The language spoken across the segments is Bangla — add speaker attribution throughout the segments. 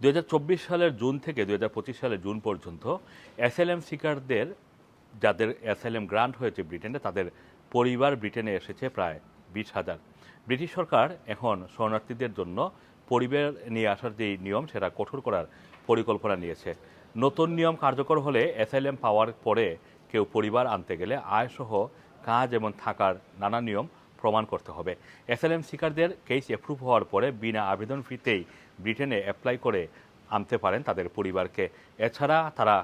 Speaker 1: দু হাজার চব্বিশ সালের জুন থেকে দুই সালের জুন পর্যন্ত এসএলএম সিকারদের যাদের এসএলএম গ্রান্ট হয়েছে ব্রিটেনে, তাদের পরিবার ব্রিটেনে এসেছে প্রায় বিশ হাজার। ব্রিটিশ সরকার এখন শরণার্থীদের জন্য পরিবার নিয়ে আসার যে নিয়ম, সেটা কঠোর করার পরিকল্পনা নিয়েছে। নতুন নিয়ম কার্যকর হলে এসএলএম পাওয়ার পরে কেউ পরিবার আনতে গেলে আয়সহ কাজ এবং থাকার নানা নিয়ম প্রমাণ করতে হবে। এসএলএম সিকারদের কেস অ্যাপ্রুভ হওয়ার পরে বিনা আবেদন ফিতেই ব্রিটেনে অ্যাপ্লাই করে আনতে পারেন তাদের পরিবারকে। এছাড়া তারা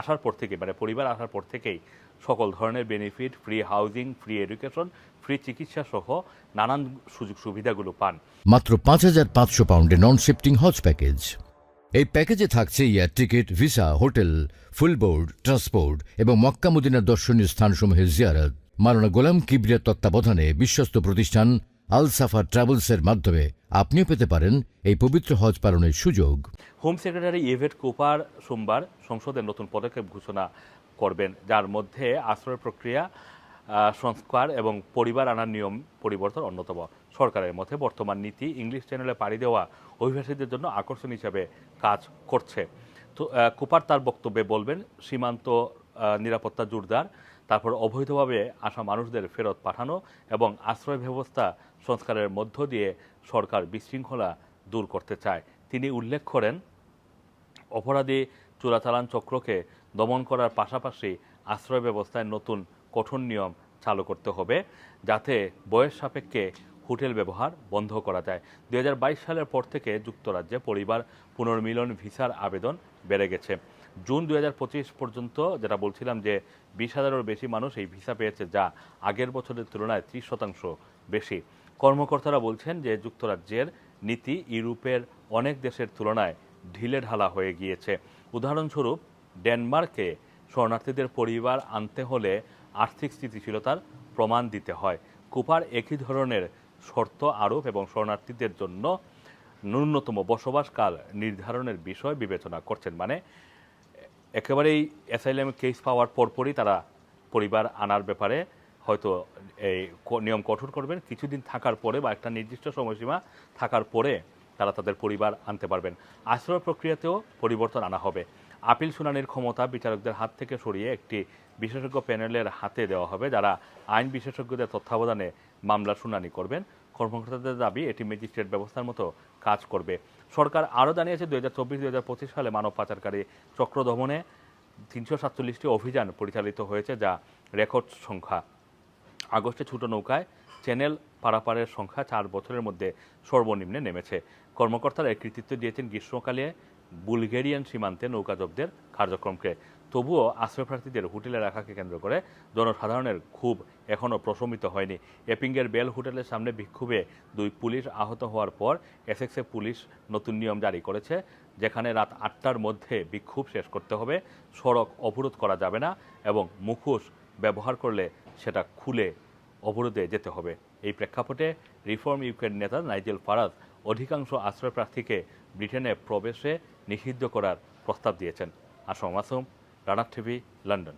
Speaker 1: আসার পর থেকে মানে পরিবার আসার পর থেকেই সকল ধরনের benefit free housing free education free চিকিৎসা সহ নানান সুযোগ সুবিধাগুলো পান।
Speaker 2: মাত্র পাঁচ হাজার পাঁচশো পাউন্ডে নন শিফটিং হজ প্যাকেজ এই প্যাকেজে থাকছে air ticket visa hotel full board transport এবং মক্কা মদিনার দর্শনীয় স্থানসমূহের জিয়ারত মারানা গোলাম কিবরিয়ার তত্ত্বাবধানে বিশ্বস্ত প্রতিষ্ঠান আল সাফা ট্রাভেলসের মাধ্যমে আপনিও পেতে পারেন এই পবিত্র হজ পালনের সুযোগ।
Speaker 1: হোম সেক্রেটারি ইভেট কুপার সোমবার সংসদের নতুন পদক্ষেপ ঘোষণা করবেন, যার মধ্যে আশ্রয় প্রক্রিয়া সংস্কার এবং পরিবার আনার নিয়ম পরিবর্তন অন্যতম। সরকারের মধ্যে বর্তমান নীতি ইংলিশ চ্যানেলে পাড়ি দেওয়া অভিবাসীদের জন্য আকর্ষণ হিসাবে কাজ করছে। তো কুপার তার বক্তব্যে বলবেন, সীমান্ত নিরাপত্তা জোরদার, তারপর অবৈধভাবে আসা মানুষদের ফেরত পাঠানো এবং আশ্রয় ব্যবস্থা সংস্কারের মধ্য দিয়ে সরকার বিশৃঙ্খলা দূর করতে চায়। তিনি উল্লেখ করেন, অপরাধী চোরাচালান চক্রকে দমন করার পাশাপাশি আশ্রয় ব্যবস্থায় নতুন কঠোর নিয়ম চালু করতে হবে যাতে বয়স সাপেক্ষে হোটেল ব্যবহার বন্ধ করা যায়। দু হাজার বাইশ সালের পর থেকে যুক্তরাজ্যে পরিবার পুনর্মিলন ভিসার আবেদন বেড়ে গেছে। জুন দু হাজার পঁচিশ পর্যন্ত যেটা বলছিলাম যে বিশ হাজারেরও বেশি মানুষ এই ভিসা পেয়েছে, যা আগের বছরের তুলনায় ত্রিশ শতাংশ বেশি। কর্মকর্তারা বলছেন যে যুক্তরাজ্যের নীতি ইউরোপের অনেক দেশের তুলনায় ঢিলে ঢালা হয়ে গিয়েছে। উদাহরণস্বরূপ, ডেনমার্কে শরণার্থীদের পরিবার আনতে হলে আর্থিক স্থিতিশীলতার প্রমাণ দিতে হয়। কুপার একই ধরনের শর্ত আরোপ এবং শরণার্থীদের জন্য ন্যূনতম বসবাসকাল নির্ধারণের বিষয় বিবেচনা করছেন। মানে একেবারেই অ্যাসাইলাম কেস পাওয়ার পরপরই তারা পরিবার আনার ব্যাপারে হয়তো এই নিয়ম কঠোর করবেন। কিছুদিন থাকার পরে বা একটা নির্দিষ্ট সময়সীমা থাকার পরে তারা তাদের পরিবার আনতে পারবেন। আশ্রয় প্রক্রিয়াতেও পরিবর্তন আনা হবে। আপিল শুনানির ক্ষমতা বিচারকদের হাত থেকে সরিয়ে একটি বিশেষজ্ঞ প্যানেলের হাতে দেওয়া হবে, যারা আইন বিশেষজ্ঞদের তত্ত্বাবধানে মামলা শুনানি করবেন। কর্মকর্তাদের দাবি, এটি ম্যাজিস্ট্রেট ব্যবস্থার মতো কাজ করবে। সরকার আরও জানিয়েছে দু হাজার চব্বিশ দু হাজার পঁচিশ সালে মানব পাচারকারী চক্র দমনে তিনশো সাতচল্লিশটি অভিযান পরিচালিত হয়েছে, যা রেকর্ড সংখ্যা। আগস্টে ছোট নৌকায় চ্যানেল পারাপারের সংখ্যা চার বছরের মধ্যে সর্বনিম্নে নেমেছে। কর্মকর্তারা কৃতিত্ব দিয়েছেন গ্রীষ্মকালে বুলগেরিয়ান সীমান্তে নৌকা জব্দের কার্যক্রমকে। তবুও আশ্রয়প্রার্থীদের হোটেলে রাখাকে কেন্দ্র করে জনসাধারণের ক্ষোভ এখনও প্রশমিত হয়নি। এপিংয়ের বেল হোটেলের সামনে বিক্ষোভে দুই পুলিশ আহত হওয়ার পর এসএক্সে পুলিশ নতুন নিয়ম জারি করেছে, যেখানে রাত আটটার মধ্যে বিক্ষোভ শেষ করতে হবে। সড়ক অবরোধ করা যাবে না এবং মুখোশ ব্যবহার করলে সেটা খুলে অবরোধে যেতে হবে। এই প্রেক্ষাপটে রিফর্ম ইউকের নেতা নাইজেল ফারাজ অধিকাংশ আশ্রয় প্রার্থীকে ব্রিটেনে প্রবেশে নিষিদ্ধ করার প্রস্তাব দিয়েছেন। আসম আসম রানার টিভি লন্ডন।